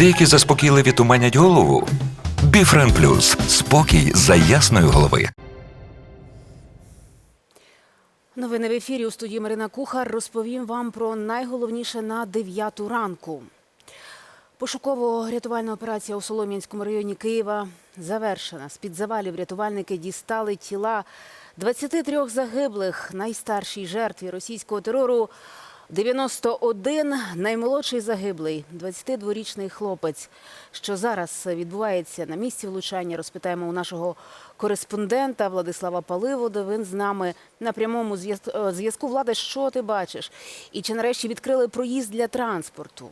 Деякі заспокійливі туманять голову. Біфрен Плюс спокій за ясної голови. Новини в ефірі у студії Марина Кухар. Розповім вам про найголовніше на 9 ранку. Пошуково-рятувальна операція у Солом'янському районі Києва завершена. З-під завалів рятувальники дістали тіла 23 загиблих, найстаршій жертві російського терору 91, наймолодший загиблий, 22-річний хлопець. Що зараз відбувається на місці влучання, розпитаємо у нашого кореспондента Владислава Паливода. Він з нами на прямому е, зв'язку. Влада, що ти бачиш? І чи нарешті відкрили проїзд для транспорту?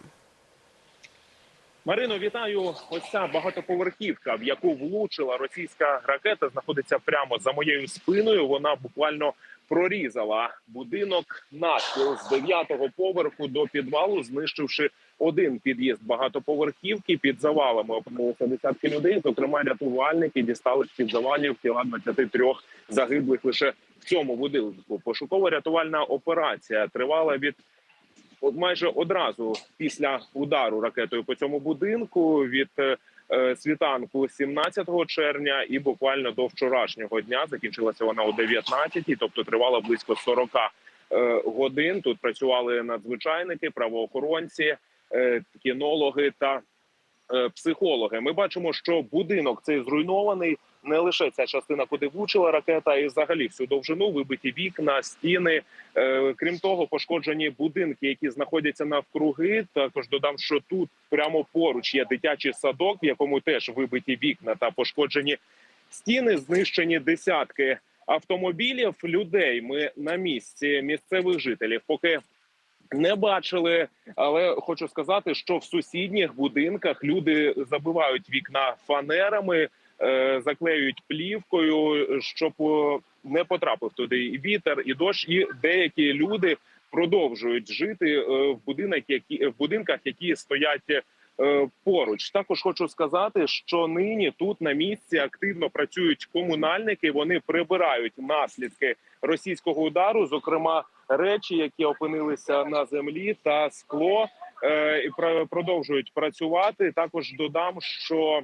Марино, вітаю. Ось ця багатоповерхівка, в яку влучила російська ракета, знаходиться прямо за моєю спиною. Вона буквально прорізала будинок навпіл з дев'ятого поверху до підвалу, знищивши один під'їзд багатоповерхівки. Під завалами опинилися десятки людей. Зокрема, рятувальники дістали під завалів тіла 23 загиблих лише в цьому будинку. Пошуково-рятувальна операція тривала від от майже одразу після удару ракетою по цьому будинку від е, світанку 17 червня і буквально до вчорашнього дня закінчилася вона о 19, тобто тривала близько 40 е, годин. Тут працювали надзвичайники, правоохоронці, е, кінологи та е, психологи. Ми бачимо, що будинок цей зруйнований. Не лише ця частина, куди влучила ракета, і взагалі всю довжину вибиті вікна, стіни. Е, крім того, пошкоджені будинки, які знаходяться навкруги. Також додам, що тут прямо поруч є дитячий садок, в якому теж вибиті вікна та пошкоджені стіни. Знищені десятки автомобілів, людей. Ми на місці місцевих жителів. Поки не бачили, але хочу сказати, що в сусідніх будинках люди забивають вікна фанерами, заклеюють плівкою, щоб е, не потрапив туди і вітер, і дощ, і деякі люди продовжують жити е, в будинках, які в будинках, які стоять. е, Поруч також хочу сказати, що нині тут на місці активно працюють комунальники. Вони прибирають наслідки російського удару, зокрема речі, які опинилися на землі, та скло е, і про- продовжують працювати. Також додам, що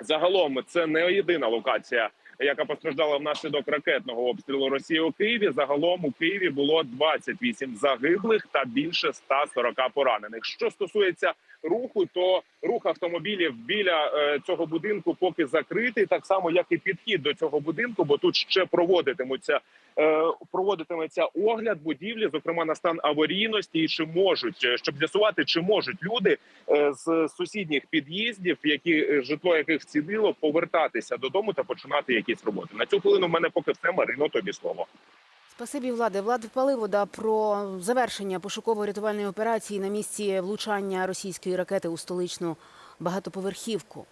загалом це не єдина локація, яка постраждала внаслідок ракетного обстрілу Росії у Києві. Загалом у Києві було 28 загиблих та більше 140 поранених. Що стосується руху, то рух автомобілів біля е, цього будинку поки закритий, так само як і підхід до цього будинку, бо тут ще проводитимуться е, проводитиметься огляд будівлі, зокрема на стан аварійності, і чи можуть е, щоб з'ясувати, чи можуть люди з сусідніх під'їздів, які житло яких вцілило, повертатися додому та починати якісь роботи. На цю хвилину в мене поки все Марино. Тобі слово. Спасибі, влади. Влад Паливода про завершення пошуково-рятувальної операції на місці влучання російської ракети у столичну багатоповерхівку.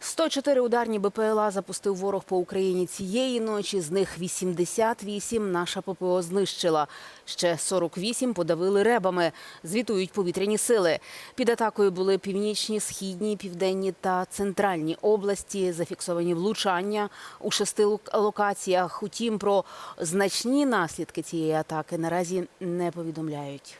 104 ударні БПЛА запустив ворог по Україні цієї ночі. З них 88 наша ППО знищила. Ще 48 подавили ребами. Звітують повітряні сили. Під атакою були північні, східні, південні та центральні області. Зафіксовані влучання у шести лок- локаціях. Утім, про значні наслідки цієї атаки наразі не повідомляють.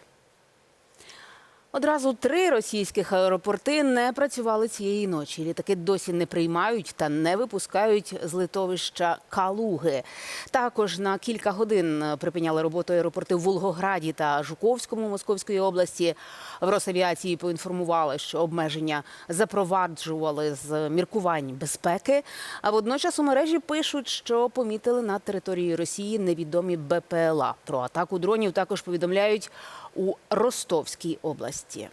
Одразу три російських аеропорти не працювали цієї ночі. Літаки досі не приймають та не випускають з литовища Калуги. Також на кілька годин припиняли роботу аеропорти в Волгограді та Жуковському Московської області. В Росавіації поінформували, що обмеження запроваджували з міркувань безпеки. А водночас у мережі пишуть, що помітили на території Росії невідомі БПЛА. Про атаку дронів також повідомляють у Ростовській області месте.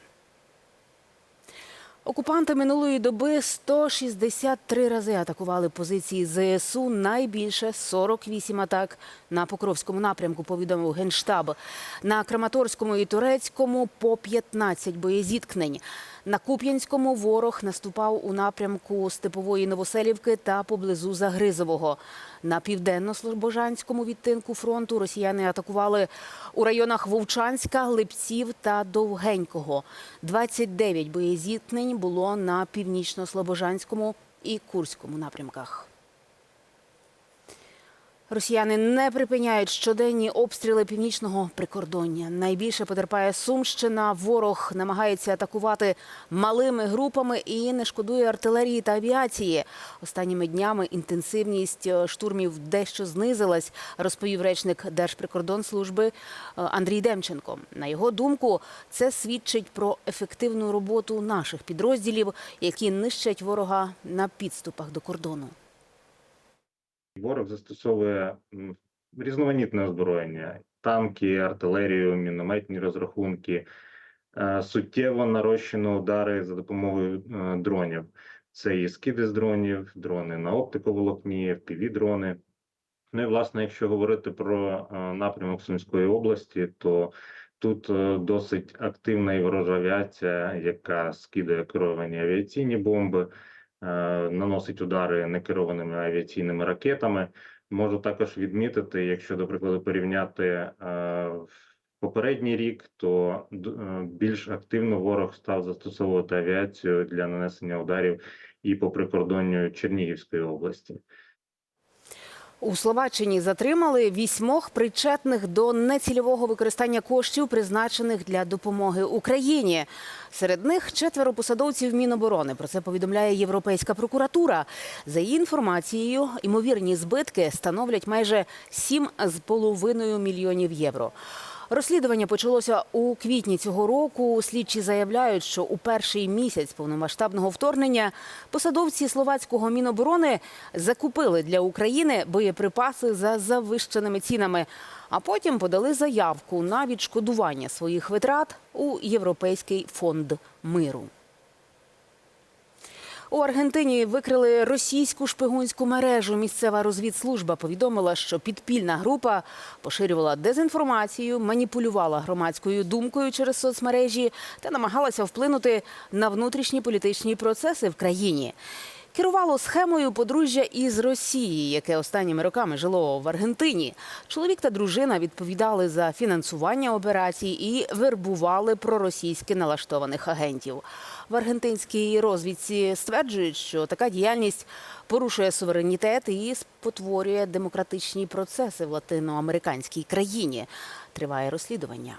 Окупанти минулої доби 163 рази атакували позиції ЗСУ. Найбільше 48 атак на Покровському напрямку, повідомив Генштаб. На Краматорському і Турецькому по 15 боєзіткнень. На Куп'янському ворог наступав у напрямку Степової Новоселівки та поблизу Загризового. На південно-слобожанському відтинку фронту росіяни атакували у районах Вовчанська, Липців та Довгенького. 29 боєзіткнень було на північно-слобожанському і Курському напрямках. Росіяни не припиняють щоденні обстріли північного прикордоння. Найбільше потерпає Сумщина. Ворог намагається атакувати малими групами і не шкодує артилерії та авіації. Останніми днями інтенсивність е, штурмів дещо знизилась, розповів речник Держприкордонслужби е, Андрій Демченко. На його думку, це свідчить про ефективну роботу наших підрозділів, які нищать ворога на підступах до кордону. Ворог застосовує різноманітне озброєння: танки, артилерію, мінометні розрахунки, е, суттєво нарощено удари за допомогою е, дронів. Це і скиди з дронів, дрони на оптиковолокні, FPV-дрони. Ну і власне, якщо говорити про е, напрямок Сумської області, то тут досить активна і ворожа авіація, яка скидає керовані авіаційні бомби, наносить удари некерованими авіаційними ракетами. Можу також відмітити, якщо до прикладу порівняти е, попередній рік, то е, більш активно ворог став застосовувати авіацію для нанесення ударів і по прикордонню Чернігівської області. У Словаччині затримали вісьмох причетних до нецільового використання коштів, призначених для допомоги Україні. Серед них четверо посадовців Міноборони. Про це повідомляє Європейська прокуратура. За її інформацією, ймовірні збитки становлять майже 7,5 мільйонів євро. Розслідування почалося у квітні цього року. Слідчі заявляють, що у перший місяць повномасштабного вторгнення посадовці словацького міноборони закупили для України боєприпаси за завищеними цінами, а потім подали заявку на відшкодування своїх витрат у Європейський фонд миру. У Аргентині викрили російську шпигунську мережу. Місцева розвідслужба повідомила, що підпільна група поширювала дезінформацію, маніпулювала громадською думкою через соцмережі та намагалася вплинути на внутрішні політичні процеси в країні. Керувало схемою подружжя із Росії, яке останніми роками жило в Аргентині. Чоловік та дружина відповідали за фінансування операцій і вербували проросійськи налаштованих агентів. В аргентинській розвідці стверджують, що така діяльність порушує суверенітет і спотворює демократичні процеси в латиноамериканській країні. Триває розслідування.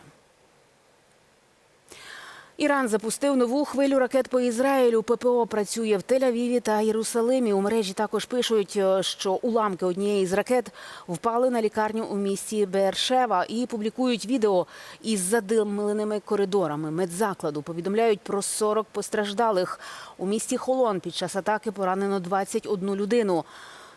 Іран запустив нову хвилю ракет по Ізраїлю. ППО працює в Тель-Авіві та Єрусалимі. У мережі також пишуть, е, що уламки однієї з ракет впали на лікарню у місті Бершева і публікують відео із задимленими коридорами медзакладу. Повідомляють про 40 постраждалих. У місті Холон під час атаки поранено 21 людину.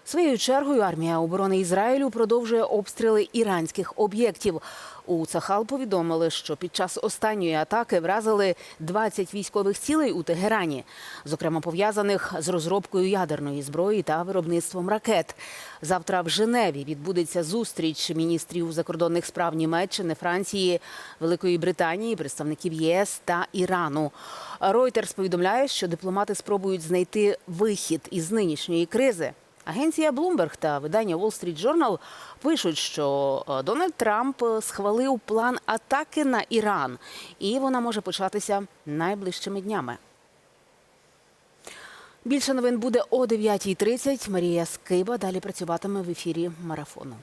Своєю чергою армія оборони Ізраїлю продовжує обстріли іранських об'єктів. У Цахал повідомили, що під час останньої атаки вразили 20 військових цілей у Тегерані, зокрема пов'язаних з розробкою ядерної зброї та виробництвом ракет. Завтра в Женеві відбудеться зустріч міністрів закордонних справ Німеччини, Франції, Великої Британії, представників єС та Ірану. Reuters повідомляє, що дипломати спробують знайти вихід із нинішньої кризи. Агенція Bloomberg та видання Wall Street Journal пишуть, що е, Дональд Трамп е, схвалив план атаки на Іран, і вона може початися найближчими днями. Більше новин буде о 9.30. Марія Скиба далі працюватиме в ефірі марафону.